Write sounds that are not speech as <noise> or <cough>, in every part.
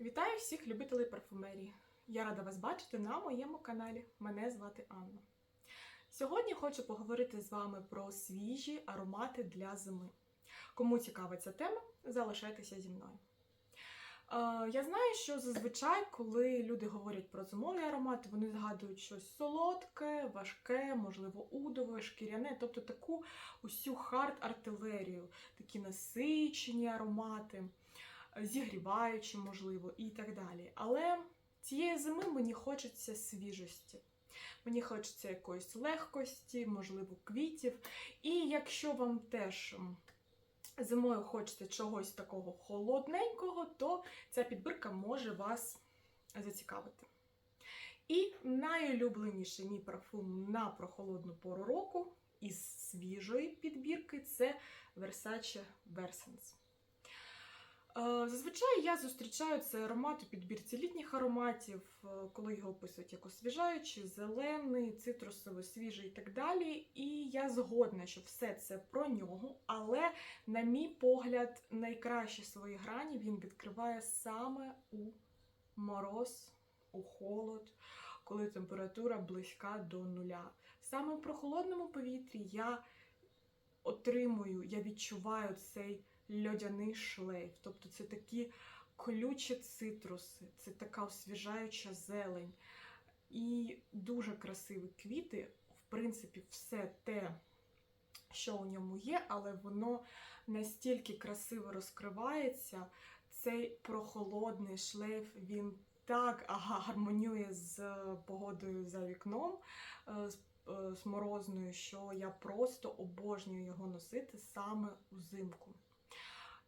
Вітаю всіх любителей парфумерії. Я рада вас бачити на моєму каналі. Мене звати Анна. Сьогодні хочу поговорити з вами про свіжі аромати для зими. Кому цікава ця тема, залишайтеся зі мною. Е, Я знаю, що зазвичай, коли люди говорять про зимові аромати, вони згадують щось солодке, важке, можливо, удове, шкіряне, тобто таку усю хард-артилерію, такі насичені аромати зігріваючи, можливо, і так далі. Але цієї зими мені хочеться свіжості. Мені хочеться якоїсь легкості, можливо, квітів. І якщо вам теж зимою хочеться чогось такого холодненького, то ця підбірка може вас зацікавити. І найулюбленіший мій парфум на прохолодну пору року із свіжої підбірки це Versace Versens. Е, Зазвичай я зустрічаю цей аромат у підбірці літніх ароматів, е, коли його описують як освіжаючий, зелений, цитрусовий, свіжий і так далі. І я згодна, що все це про нього, але, на мій погляд, найкращі свої грані він відкриває саме у мороз, у холод, коли температура близька до нуля. Саме в прохолодному повітрі я отримую, я відчуваю цей льодяний шлейф. Тобто це такі колючі цитруси, це така освіжаюча зелень. І дуже красиві квіти. В принципі, все те, що у ньому є, але воно настільки красиво розкривається. Цей прохолодний шлейф, він так гармонює з погодою за вікном, е, е, з морозною, що я просто обожнюю його носити саме узимку.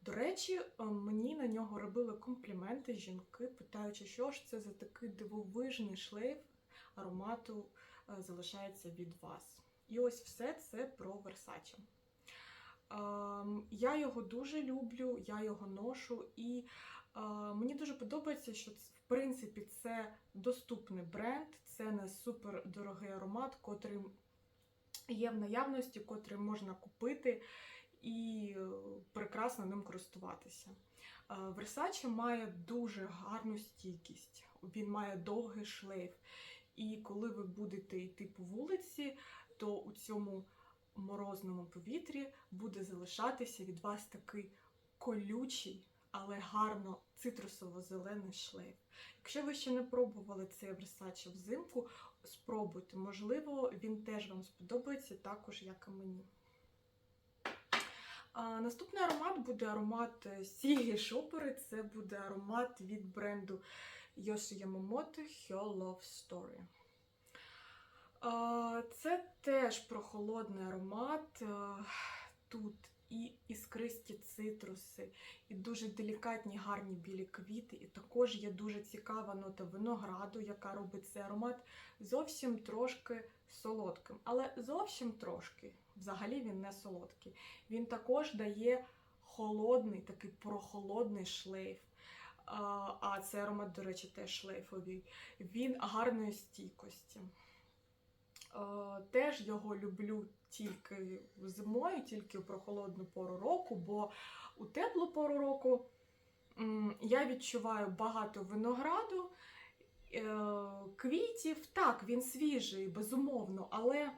До речі, е, мені на нього робили компліменти жінки, питаючи, що ж це за такий дивовижний шлейф аромату е, залишається від вас. І ось все це про Versace. Ем, Я його дуже люблю, я його ношу, і е, мені дуже подобається, що в принципі це доступний бренд, це не супер дорогий аромат, котрий є в наявності, котрий можна купити і е, прекрасно ним користуватися. Е, Versace має дуже гарну стійкість, він має довгий шлейф. І коли ви будете йти по вулиці, то у цьому морозному повітрі буде залишатися від вас такий колючий, але гарно цитрусово-зелений шлейф. Якщо ви ще не пробували цей Versace взимку, спробуйте. Можливо, він теж вам сподобається також, як і мені. А, наступний аромат буде аромат Сігі Шопери. Це буде аромат від бренду Yoshi Yamamoto Her Love Story. А, Це теж прохолодний аромат. Тут і іскристі цитруси, і дуже делікатні гарні білі квіти. І також є дуже цікава нота винограду, яка робить цей аромат зовсім трошки солодким. Але зовсім трошки. Взагалі він не солодкий. Він також дає холодний, такий прохолодний шлейф. А, цей аромат, до речі, теж шлейфовий. Він гарної стійкості. Е, Теж його люблю тільки зимою, тільки у прохолодну пору року, бо у теплу пору року я відчуваю багато винограду, е, квітів. Так, він свіжий, безумовно, але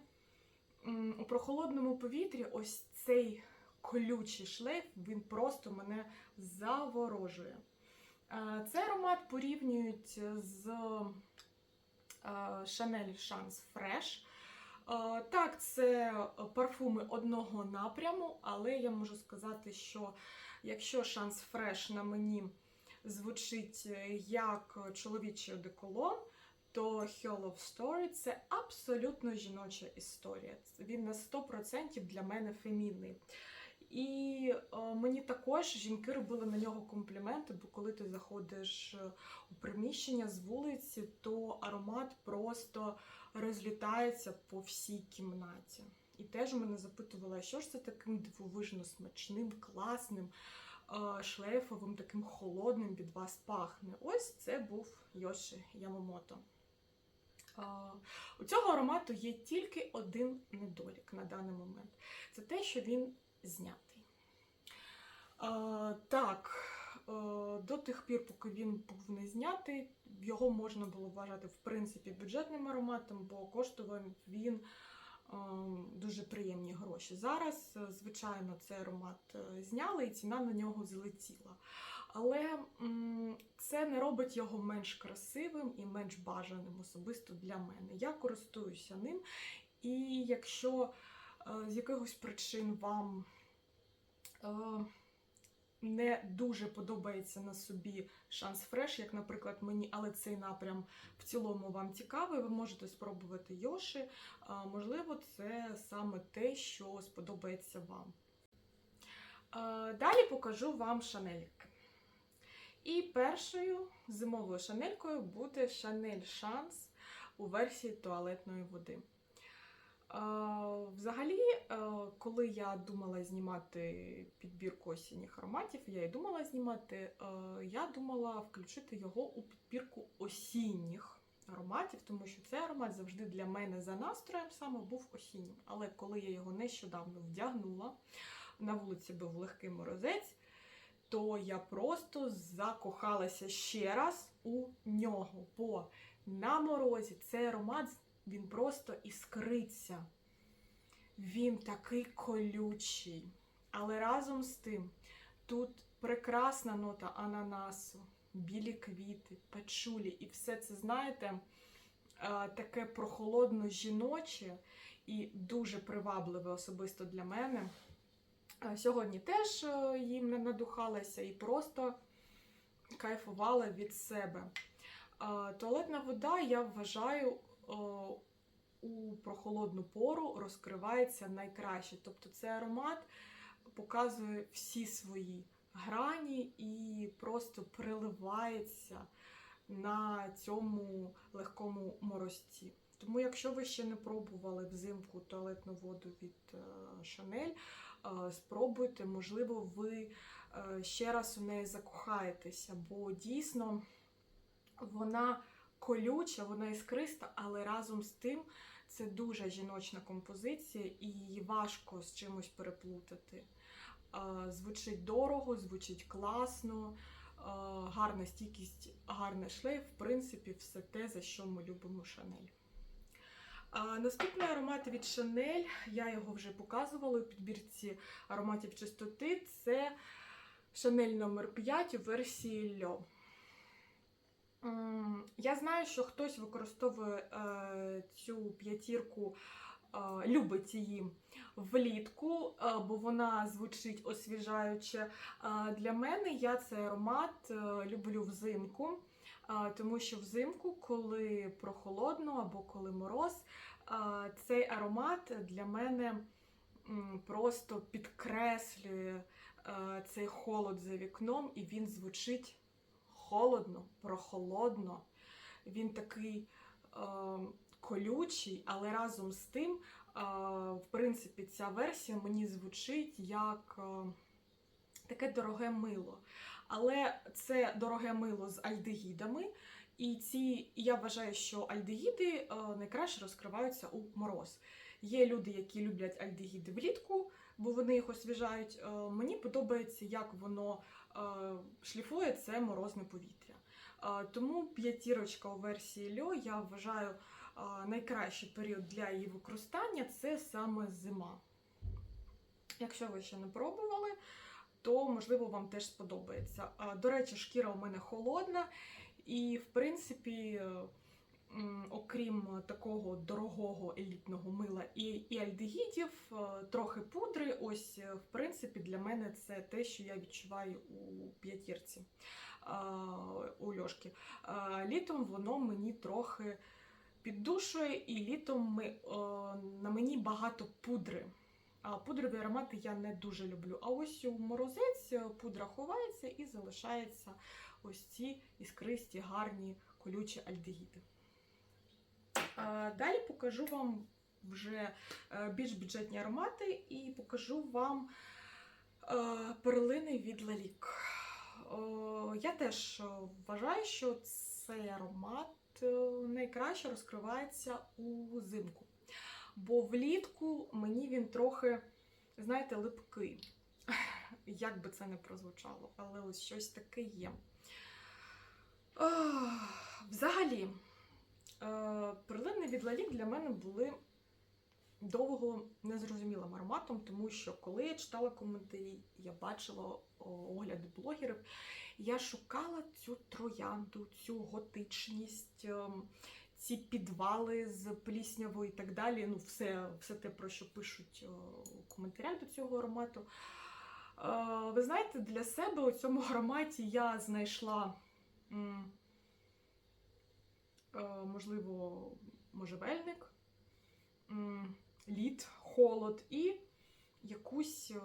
у прохолодному повітрі ось цей колючий шлейф, він просто мене заворожує. Е, Цей аромат порівнюють з Chance Fresh. Е, Так, це парфуми одного напряму, але я можу сказати, що якщо Chance Fresh на мені звучить е, як чоловічий одеколон, то Her Love Story це абсолютно жіноча історія. Він на 100% для мене фемінний. І е, мені також жінки робили на нього компліменти, бо коли ти заходиш е, у приміщення з вулиці, то аромат просто розлітається по всій кімнаті. І теж мене запитувала, що ж це таким дивовижно смачним, класним, е, шлейфовим, таким холодним від вас пахне. Ось це був Йоші Ямомото. Е, У цього аромату є тільки один недолік на даний момент. Це те, що він знятий. Так, до тих пір, поки він був не знятий, його можна було вважати в принципі бюджетним ароматом, бо коштував він е, дуже приємні гроші. Зараз, е, звичайно, цей аромат е, зняли і ціна на нього злетіла. Але це не робить його менш красивим і менш бажаним особисто для мене. Я користуюся ним, і якщо е, з якихось причин вам е, не дуже подобається на собі шанс фреш, як, наприклад, мені, але цей напрям в цілому вам цікавий, ви можете спробувати Йоши. А, Можливо, це саме те, що сподобається вам. Далі покажу вам шанельки. І першою зимовою шанелькою буде Шанель Шанс у версії туалетної води. Взагалі, е, коли я думала знімати підбірку осінніх ароматів, я і думала знімати, е, я думала включити його у підбірку осінніх ароматів, тому що цей аромат завжди для мене за настроєм саме був осіннім. Але коли я його нещодавно вдягнула, на вулиці був легкий морозець, то я просто закохалася ще раз у нього. Бо на морозі цей аромат він просто іскриться. Він такий колючий. Але разом з тим тут прекрасна нота ананасу, білі квіти, пачулі. І все це, знаєте, е, таке прохолодно жіноче і дуже привабливе особисто для мене. Е, Сьогодні теж е, їм не надухалася і просто кайфувала від себе. Туалетна вода, я вважаю, у прохолодну пору розкривається найкраще. Тобто цей аромат показує всі свої грані і просто приливається на цьому легкому морозці. Тому, якщо ви ще не пробували взимку туалетну воду від е, Chanel, е, спробуйте, можливо, ви е, ще раз у неї закохаєтеся, бо дійсно вона колюча, вона іскриста, але разом з тим це дуже жіночна композиція, і її важко з чимось переплутати. Звучить дорого, звучить класно, гарна стійкість, гарний шлейф, в принципі, все те, за що ми любимо Шанель. Наступний аромат від Chanel, я його вже показувала у підбірці ароматів чистоти. Це Chanel номер 5 у версії Льо. Я знаю, що хтось використовує е, цю п'ятірку, е, любить її влітку, е, бо вона звучить освіжаюче. Для мене я цей аромат люблю взимку, тому що взимку, коли прохолодно або коли мороз, цей аромат для мене просто підкреслює цей холод за вікном, і він звучить холодно, прохолодно. Він такий е, колючий, але разом з тим, е, в принципі, ця версія мені звучить як е, таке дороге мило. Але це дороге мило з альдегідами. І ці, я вважаю, що альдегіди е, найкраще розкриваються у мороз. Є люди, які люблять альдегіди влітку, бо вони їх освіжають. Е, мені подобається, як воно шліфує це морозне повітря. Е, Тому п'ятірочка у версії Льо я вважаю е, найкращий період для її використання це саме зима. Якщо ви ще не пробували, то можливо вам теж сподобається. Е, До речі, шкіра у мене холодна, і в принципі. Е, Окрім такого дорогого елітного мила і, і альдегідів, е, трохи пудри. Ось, е, в принципі, для мене це те, що я відчуваю у п'ятірці у льошки. Літом воно мені трохи піддушує, і літом ми, е, на мені багато пудри. А пудрові аромати я не дуже люблю. А ось у морозець е, пудра ховається і залишається ось ці іскристі, гарні, колючі альдегіди. Далі покажу вам вже е, більш бюджетні аромати і покажу вам е, перлини від Лалік. Я теж вважаю, що цей аромат е, найкраще розкривається у зимку. Бо влітку мені він трохи, знаєте, липкий. <laughs> як би це не прозвучало, але ось щось таке є. Взагалі, перлини від Лалік для мене були довго незрозумілим ароматом, тому що коли я читала коментарі, я бачила огляди блогерів, я шукала цю троянду, цю готичність, ем, ці підвали з пліснявою і так далі. Ну, все, все те, про що пишуть е, у коментарях до цього аромату. Е, Ви знаєте, для себе у цьому ароматі я знайшла, е, можливо, можжевельник, лід, холод і якусь е,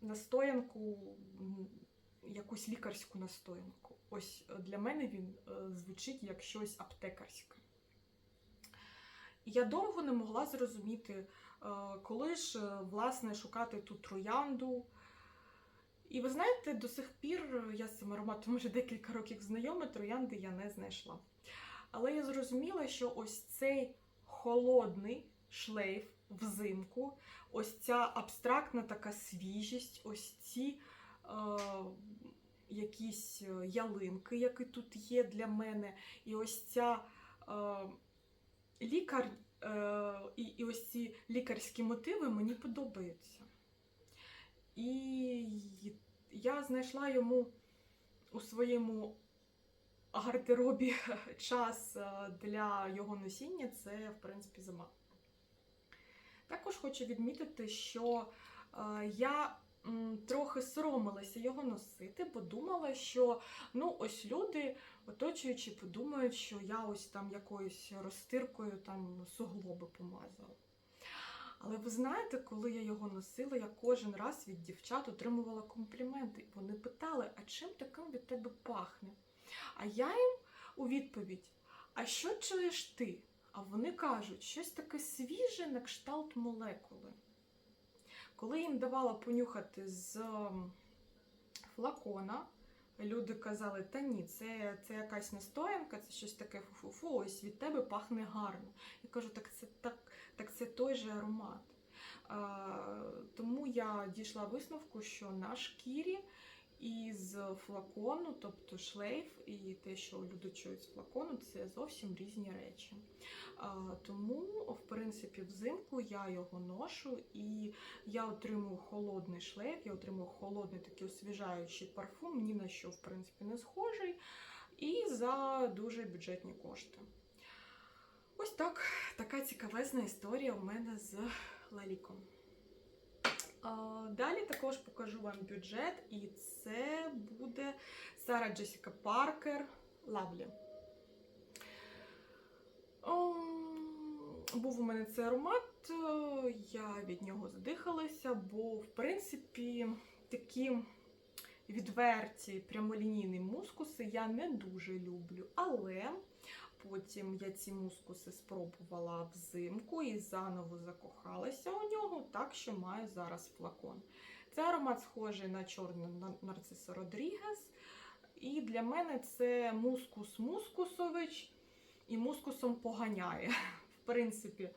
настоянку, якусь лікарську настоянку. Ось е, для мене він е, звучить як щось аптекарське. Я довго не могла зрозуміти, е, коли ж е, власне шукати ту троянду. І ви знаєте, до сих пір я з цим ароматом вже декілька років знайома, троянди я не знайшла. Але я зрозуміла, що ось цей холодний шлейф взимку, ось ця абстрактна така свіжість, ось ці е, якісь е, ялинки, які тут є для мене, і ось ця е, лікар, е, і, і ось ці лікарські мотиви мені подобаються. І я знайшла йому у своєму гардеробі <laughs> час е, для його носіння це, в принципі, зима. Також хочу відмітити, що е, я трохи соромилася його носити, бо думала, що ну, ось люди, оточуючи, подумають, що я ось там якоюсь розтиркою там суглоби помазала. Але ви знаєте, коли я його носила, я кожен раз від дівчат отримувала компліменти. Вони питали, а чим таким від тебе пахне? А я їм у відповідь: А що чуєш ти? А вони кажуть, щось таке свіже на кшталт молекули. Коли їм давала понюхати з флакона, люди казали, та ні, це, це якась настоянка, це щось таке фу-фу-фу, ось від тебе пахне гарно. Я кажу, так це так, так це той же аромат. А, тому я дійшла висновку, що на шкірі із флакону, тобто шлейф, і те, що люди чують з флакону, це зовсім різні речі. Тому, в принципі, взимку я його ношу і я отримую холодний шлейф, я отримую холодний такий освіжаючий парфум, ні на що, в принципі, не схожий, і за дуже бюджетні кошти. Ось так, така цікавезна історія у мене з лаліком. Далі також покажу вам бюджет, і це буде Сара Джесіка Паркер Лавлі. Був у мене цей аромат, е, я від нього задихалася, бо, в принципі, такі відверті прямолінійні мускуси я не дуже люблю. Але потім я ці мускуси спробувала взимку і заново закохалася у нього, так що маю зараз флакон. Це аромат схожий на чорний нарцисо Родрігес. І для мене це мускус мускусович і мускусом поганяє. <laughs> В принципі.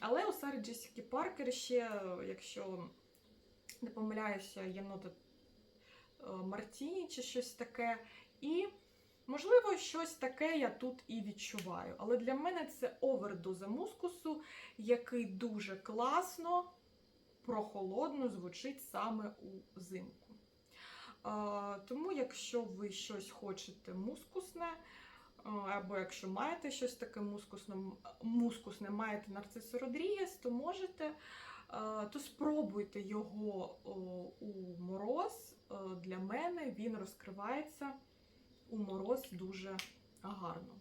Але у Сари Джесіки Паркер ще, якщо не помиляюся, є нота е, Мартіні чи щось таке. І, можливо, щось таке я тут і відчуваю. Але для мене це овердоза мускусу, який дуже класно, прохолодно звучить саме у зимку. Тому, якщо ви щось хочете мускусне, або якщо маєте щось таке мускусне, мускусне маєте нарцисо Родрігес, то можете, то спробуйте його у мороз. Для мене він розкривається у мороз дуже гарно.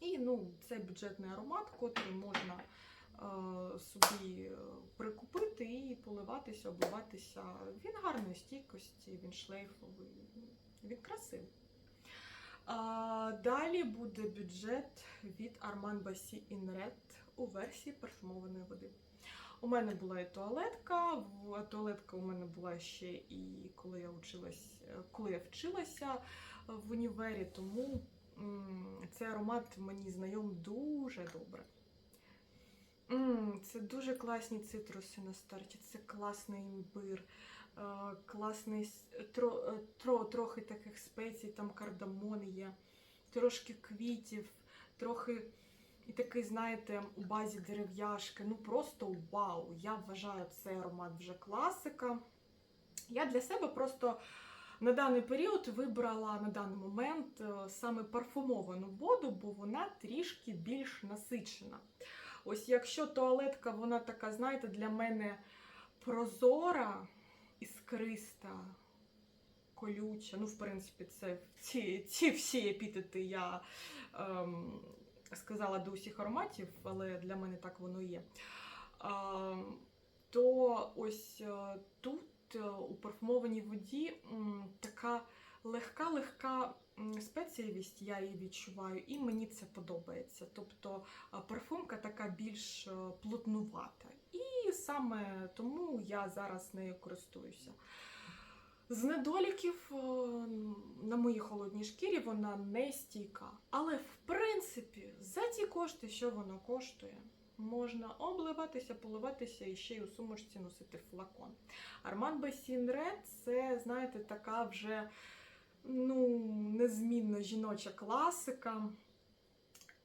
І ну, це бюджетний аромат, котрий можна е, собі е, прикупити і поливатися, обливатися. Він гарної стійкості, він шлейфовий, він красивий. А, далі буде бюджет від Armand Bassi in Red у версії парфумованої води. У мене була і туалетка, туалетка у мене була ще і коли я вчилась, коли я вчилася в універі, тому цей аромат мені знайом дуже добре. Це дуже класні цитруси на старті. Це класний імбир, е, класний тро, е, тро, трохи таких спецій, там кардамон є, трошки квітів, трохи і такий, знаєте, у базі дерев'яшки. Ну просто вау! Я вважаю цей аромат вже класика. Я для себе просто на даний період вибрала на даний момент е, саме парфумовану воду, бо вона трішки більш насичена. Ось якщо туалетка, вона така, знаєте, для мене прозора, іскриста, колюча. Ну, в принципі, це ці, ці всі епітети я ем, сказала до усіх ароматів, але для мене так воно є. То ось е, тут е, у парфумованій воді така легка-легка м, спецієвість, я її відчуваю, і мені це подобається. Тобто парфумка така більш е, плотнувата. І саме тому я зараз нею користуюся. З недоліків е, на моїй холодній шкірі вона не стійка. Але в принципі, за ті кошти, що вона коштує, можна обливатися, поливатися і ще й у сумочці носити флакон. Арман Басін Ред це, знаєте, така вже ну, незмінна жіноча класика.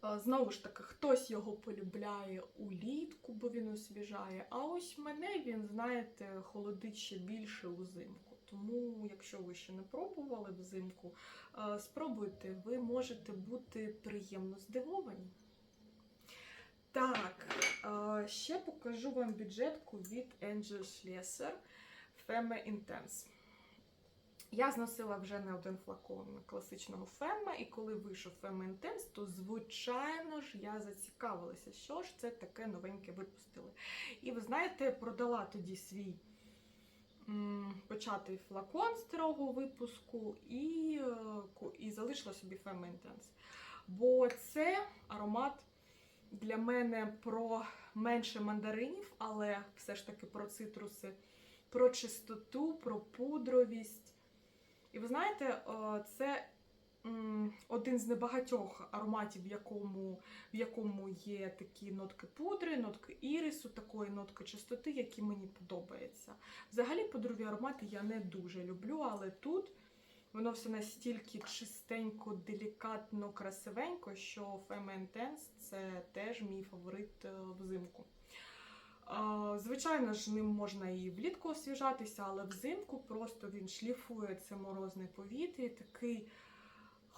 Е, Знову ж таки, хтось його полюбляє улітку, бо він освіжає. А ось мене він, знаєте, холодить ще більше узимку. Тому, якщо ви ще не пробували взимку, е, спробуйте, ви можете бути приємно здивовані. Так, е, ще покажу вам бюджетку від Angel Schlesser Femme Intense. Я зносила вже не один флакон класичного фема, і коли вийшов Femme Intense, то, звичайно ж, я зацікавилася, що ж це таке новеньке випустили. І ви знаєте, продала тоді свій початий флакон старого випуску і, е, і залишила собі Femme Intense. Бо це аромат для мене про менше мандаринів, але все ж таки про цитруси, про чистоту, про пудровість. І ви знаєте, е, це один з небагатьох ароматів, в якому, в якому є такі нотки пудри, нотки ірису, такої нотки чистоти, які мені подобаються. Взагалі пудрові аромати я не дуже люблю, але тут воно все настільки чистенько, делікатно, красивенько, що Femme Intense – це теж мій фаворит е, взимку. Звичайно ж, ним можна і влітку освіжатися, але взимку просто він шліфує це морозне повітря, такий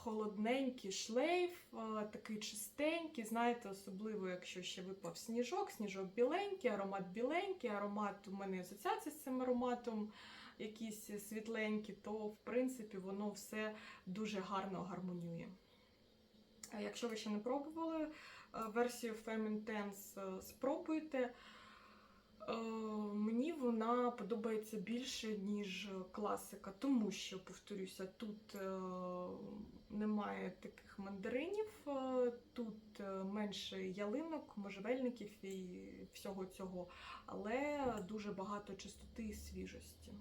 холодненький шлейф, такий чистенький. Знаєте, особливо, якщо ще випав сніжок, сніжок біленький, аромат біленький, аромат у мене асоціація з цим ароматом. Якісь світленькі, то в принципі воно все дуже гарно гармонює. Якщо ви ще не пробували е, версію Femme Intense, е, спробуйте. Е, Мені вона подобається більше, ніж класика, тому що, повторюся, тут е, немає таких мандаринів, е, тут менше ялинок, можжевельників і всього цього, але дуже багато чистоти і свіжості.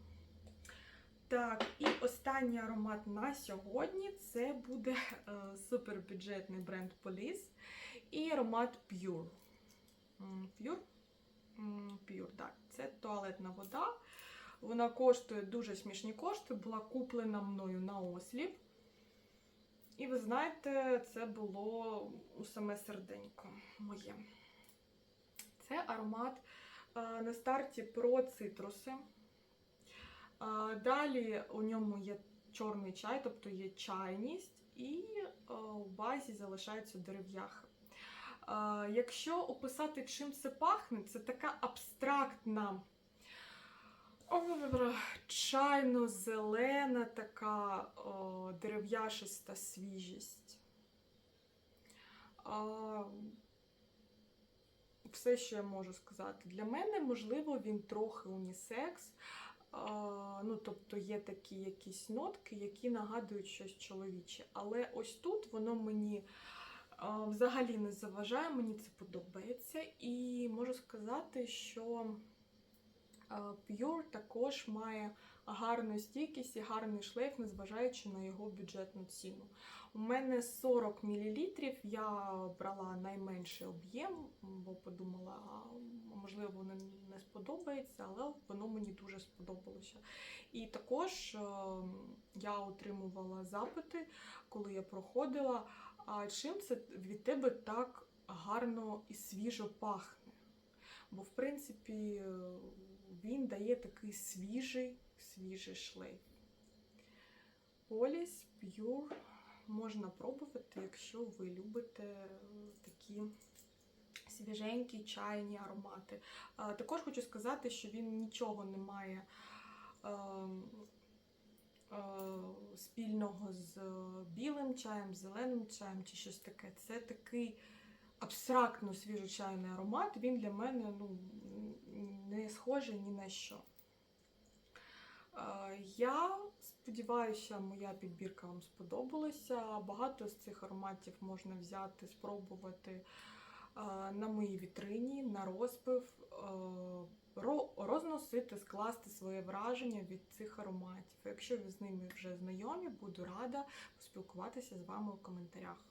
Так, і останній аромат на сьогодні це буде супербюджетний бренд Police і аромат Pure. Pure? Pure, так. Це туалетна вода. Вона коштує дуже смішні кошти, була куплена мною на осліп. І ви знаєте, це було у саме серденько моє. Це аромат на старті про цитруси. Далі у ньому є чорний чай, тобто є чайність, і у базі залишається дерев'яха. Якщо описати, чим це пахне, це така абстрактна, чайно-зелена така о, дерев'яшиста свіжість. А, Все, що я можу сказати. Для мене, можливо, він трохи унісекс. А, ну, тобто є такі якісь нотки, які нагадують щось чоловіче. Але ось тут воно мені взагалі не заважає, мені це подобається. І можу сказати, що Pure також має гарну стійкість і гарний шлейф, незважаючи на його бюджетну ціну. У мене 40 мл, я брала найменший об'єм, бо подумала, можливо, воно не сподобається, але воно мені дуже сподобалося. І також я отримувала запити, коли я проходила. А чим це від тебе так гарно і свіжо пахне? Бо, в принципі, він дає такий свіжий, свіжий шлейф. Поліс Pure можна пробувати, якщо ви любите такі свіженькі чайні аромати. Також хочу сказати, що він нічого не має ем, спільного з білим чаєм, зеленим чаєм чи щось таке. Це такий абстрактно свіжочайний аромат. Він для мене ну, не схожий ні на що. Е, Я сподіваюся, моя підбірка вам сподобалася. Багато з цих ароматів можна взяти, спробувати е, на моїй вітрині, на розпив, е, ро- розносити, скласти своє враження від цих ароматів. Якщо ви з ними вже знайомі, буду рада поспілкуватися з вами у коментарях.